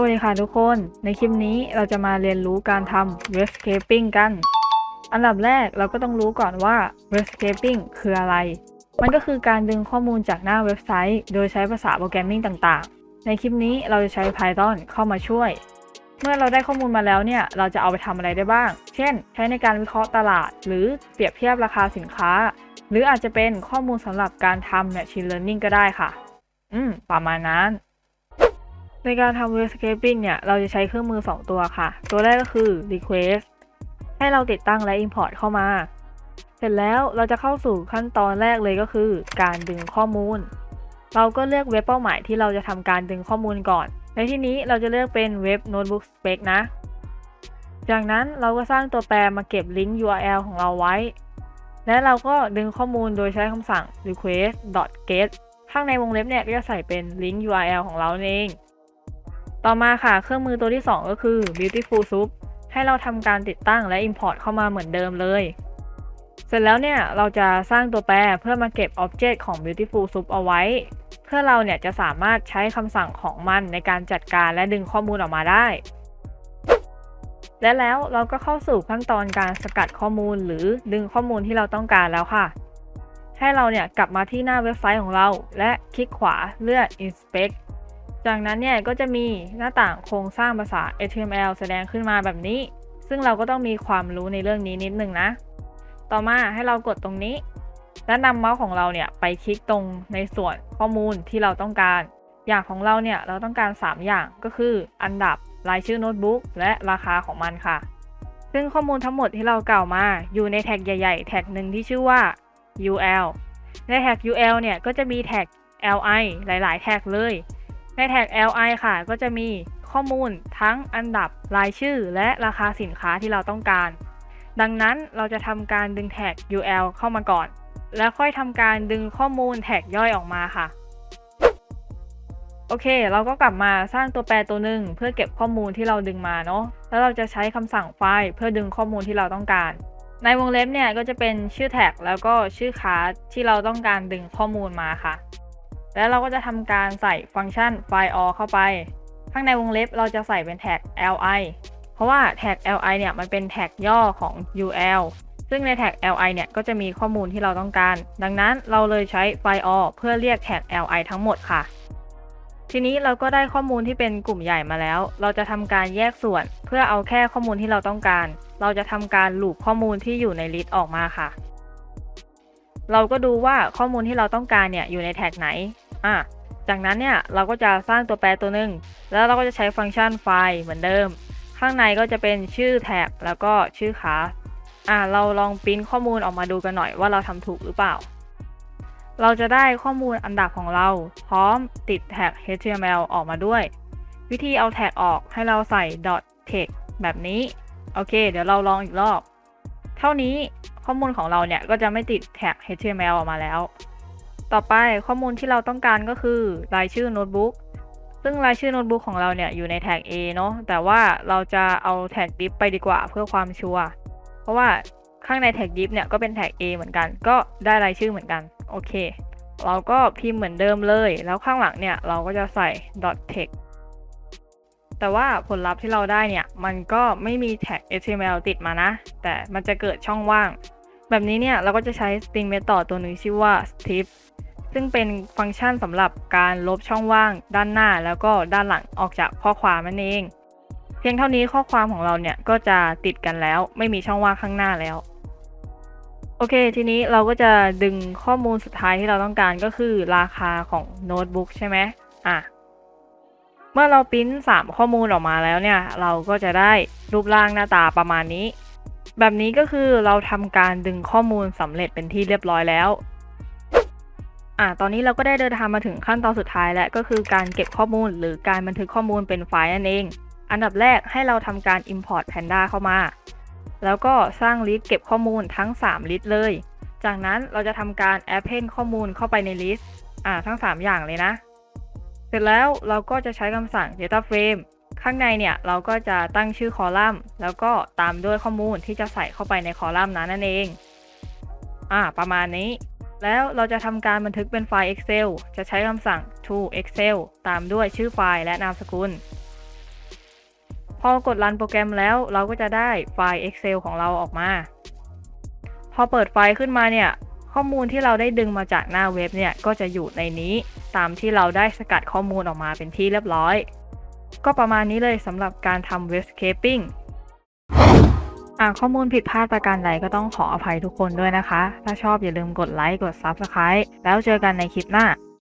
วัสดีค่ะทุกคน ในคลิปนี้เราจะมาเรียนรู้การทำ web scraping กัน อันดับแรกเราก็ต้องรู้ก่อนว่า web scraping คืออะไร มันก็คือการดึงข้อมูลจากหน้าเว็บไซต์ โดยใช้ภาษาโปรแกรมมิ่งต่างๆ ในคลิปนี้เราจะใช้ Python เข้ามาช่วย เมื่อเราได้ข้อมูลมาแล้วเนี่ย เราจะเอาไปทำอะไรได้บ้าง เช่น ใช้ในการวิเคราะห์ตลาด หรือเปรียบเทียบราคาสินค้า หรืออาจจะเป็นข้อมูลสำหรับการทำ machine learning ก็ได้ค่ะ อืม ประมาณนั้น ในการทำ web scraping เนี่ย เราจะใช้เครื่องมือ 2 ตัวค่ะ ตัวแรกก็คือ request ให้เราติดตั้งและ import เข้ามา เสร็จแล้วเราจะเข้าสู่ขั้นตอนแรกเลยก็คือ การดึงข้อมูล เราก็เลือกเว็บเป้าหมายที่เราจะทำการดึงข้อมูลก่อน ในที่นี้เราจะเลือกเป็นเว็บ notebook spec นะ จากนั้นเราก็สร้างตัวแปรมาเก็บลิงก์ URL ของเราไว้ และเราก็ดึงข้อมูลโดยใช้คำสั่ง request.get ข้างในวงเล็บเนี่ยก็จะใส่เป็นลิงก์ URL ของเราเอง ต่อมาค่ะเครื่องมือตัวที่ 2 ก็คือ Beautiful Soup ให้เราทำการติดตั้งและ Import เข้ามาเหมือนเดิมเลย เสร็จแล้วเนี่ยเราจะสร้างตัวแปรเพื่อมาเก็บ Object ของ Beautiful Soup เอาไว้ เพื่อเราเนี่ยจะสามารถใช้คำสั่งของมันในการจัดการและดึงข้อมูลออกมาได้ และแล้วเราก็เข้าสู่ขั้นตอนการสกัดข้อมูลหรือดึงข้อมูลที่เราต้องการแล้วค่ะ ให้เราเนี่ยกลับมาที่หน้าเว็บไซต์ของเรา และคลิกขวาเลือก inspect จากนั้นเนี่ยก็จะมีหน้าต่างโครงสร้างภาษา HTML แสดงขึ้นมาแบบนี้ ซึ่งเราก็ต้องมีความรู้ในเรื่องนี้นิดนึงนะ ต่อมาให้เรากดตรงนี้ และนำเมาส์ของเราเนี่ยไปคลิกตรงในส่วนข้อมูลที่เราต้องการ อย่างของเราเนี่ยเราต้องการ 3 อย่างก็คือ อันดับรายชื่อโน้ตบุ๊กและราคาของมันค่ะ ซึ่งข้อมูลทั้งหมดที่เรากล่าวมาอยู่ในแท็กใหญ่ ๆ แท็กหนึ่งที่ชื่อว่า UL ในแท็ก UL เนี่ยก็จะมีแท็ก li หลาย ๆ แท็กเลย ในแท็ก li ค่ะ ก็จะมีข้อมูลทั้งอันดับรายชื่อ และราคาสินค้าที่เราต้องการ ดังนั้นเราจะทำการดึงแท็ก ul เข้ามาก่อน แล้วค่อยทำการดึงข้อมูลแท็กย่อยออกมาค่ะ โอเค เราก็กลับมาสร้างตัวแปรตัวหนึ่งเพื่อเก็บข้อมูลที่เราดึงมาเนาะ แล้วเราจะใช้คำสั่งไฟล์เพื่อดึงข้อมูลที่เราต้องการ ในวงเล็บเนี่ยก็จะเป็นชื่อแท็กแล้วก็ชื่อคลาสที่เราต้องการดึงข้อมูลมาค่ะ แล้วเราก็จะทำการใส่ฟังก์ชัน file all เข้าไป ข้างในวงเล็บเราจะใส่เป็นแท็ก li เพราะว่าแท็ก li เนี่ยมันเป็นแท็กย่อของ ul ซึ่งในแท็ก li เนี่ยก็จะมีข้อมูลที่เราต้องการ ดังนั้นเราเลยใช้ file all เพื่อเรียกแท็ก li ทั้งหมดค่ะ ทีนี้เราก็ได้ข้อมูลที่เป็นกลุ่มใหญ่มาแล้ว เราจะทำการแยกส่วน เพื่อเอาแค่ข้อมูลที่เราต้องการ เราจะทำการลูปข้อมูลที่อยู่ในลิสต์ออกมาค่ะเราก็ดูว่าข้อมูลที่เราต้องการเนี่ยอยู่ในแท็กไหน อะจากนั้นเนี่ยเราก็จะสร้างตัวแปรตัวหนึ่งแล้วเราก็จะใช้ฟังก์ชันไฟล์เหมือนเดิม ข้างในก็จะเป็นชื่อแท็กแล้วก็ชื่อคลาสอะเราลองปริ้นข้อมูลออกมาดูกันหน่อยว่าเราทำถูกหรือเปล่า เราจะได้ข้อมูลอันดับของเรา พร้อมติดแท็ก HTML ออกมาด้วย วิธีเอาแท็กออกให้เราใส่ .text แบบนี้ โอเค เดี๋ยวเราลองอีกรอบ เท่านี้ข้อมูลของเราเนี่ยก็จะไม่ติดแท็ก HTML ออกมาแล้ว ต่อไปข้อมูลที่เราต้องการก็คือรายชื่อโน้ตบุ๊กซึ่งรายชื่อโน้ตบุ๊กของเราเนี่ยอยู่ในแท็ก A เนาะแต่ว่าเราจะเอาแท็ก div ไปดีกว่าเพื่อความชัวร์เพราะว่าข้างในแท็ก div เนี่ยก็เป็นแท็ก A เหมือนกัน ก็ได้รายชื่อเหมือนกันโอเค เราก็พิมพ์เหมือนเดิมเลย แล้วข้างหลังเนี่ยเราก็จะใส่ .text แต่ว่าผลลัพธ์ที่เราได้เนี่ย มันก็ไม่มีแท็ก HTML ติดมานะ แต่มันจะเกิดช่องว่าง แบบนี้เนี่ย เราก็จะใช้ string method ตัวหนึ่งชื่อว่า strip ซึ่งเป็นฟังก์ชันสำหรับการลบช่องว่าง ด้านหน้าแล้วก็ด้านหลังออกจากข้อความนั่นเอง เพียงเท่านี้ข้อความของเราเนี่ยก็จะติดกันแล้ว ไม่มีช่องว่างข้างหน้าแล้วโอเค ทีนี้เราก็จะดึงข้อมูลสุดท้ายที่เราต้องการก็คือราคาของโน้ตบุ๊กใช่ไหมอะ เมื่อเราปริ้น3ข้อมูลออกมาแล้วเนี่ย เราก็จะได้รูปร่างหน้าตาประมาณนี้ แบบนี้ก็คือเราทำการดึงข้อมูลสำเร็จเป็นที่เรียบร้อยแล้ว อะตอนนี้เราก็ได้เดินทางมาถึงขั้นตอนสุดท้ายแล้วก็คือการเก็บข้อมูลหรือการบันทึกข้อมูลเป็นไฟล์นั่นเอง อันดับแรกให้เราทำการ import panda เข้ามา แล้วก็สร้างลิสต์เก็บข้อมูลทั้ง 3 ลิสต์เลย จากนั้นเราจะทำการ append ข้อมูลเข้าไปในลิสต์อ่าทั้ง 3 อย่างเลยนะ เสร็จแล้วเราก็จะใช้คำสั่ง data frame ข้างในเนี่ยเราก็จะตั้งชื่อคอลัมน์ แล้วก็ตามด้วยข้อมูลที่จะใส่เข้าไปในคอลัมน์นั้นนั่นเอง อ่า ประมาณนี้ แล้วเราจะทำการบันทึกเป็นไฟล์ Excel จะใช้คำสั่ง to Excel ตามด้วยชื่อไฟล์และนามสกุล พอกดรันโปรแกรมแล้วเราก็จะได้ไฟล์ Excel ของเราออกมา พอเปิดไฟล์ขึ้นมาเนี่ย ข้อมูลที่เราได้ดึงมาจากหน้าเว็บเนี่ย ก็จะอยู่ในนี้ตามที่เราได้สกัดข้อมูลออกมาเป็นที่เรียบร้อย ก็ประมาณนี้เลยสำหรับการทำเว็บสเคปปิ้ง อ่าข้อมูลผิดพลาดประการใดก็ต้องขออภัยทุกคนด้วยนะคะ ถ้าชอบอย่าลืมกดไลค์กด Subscribe แล้วเจอกันในคลิปหน้า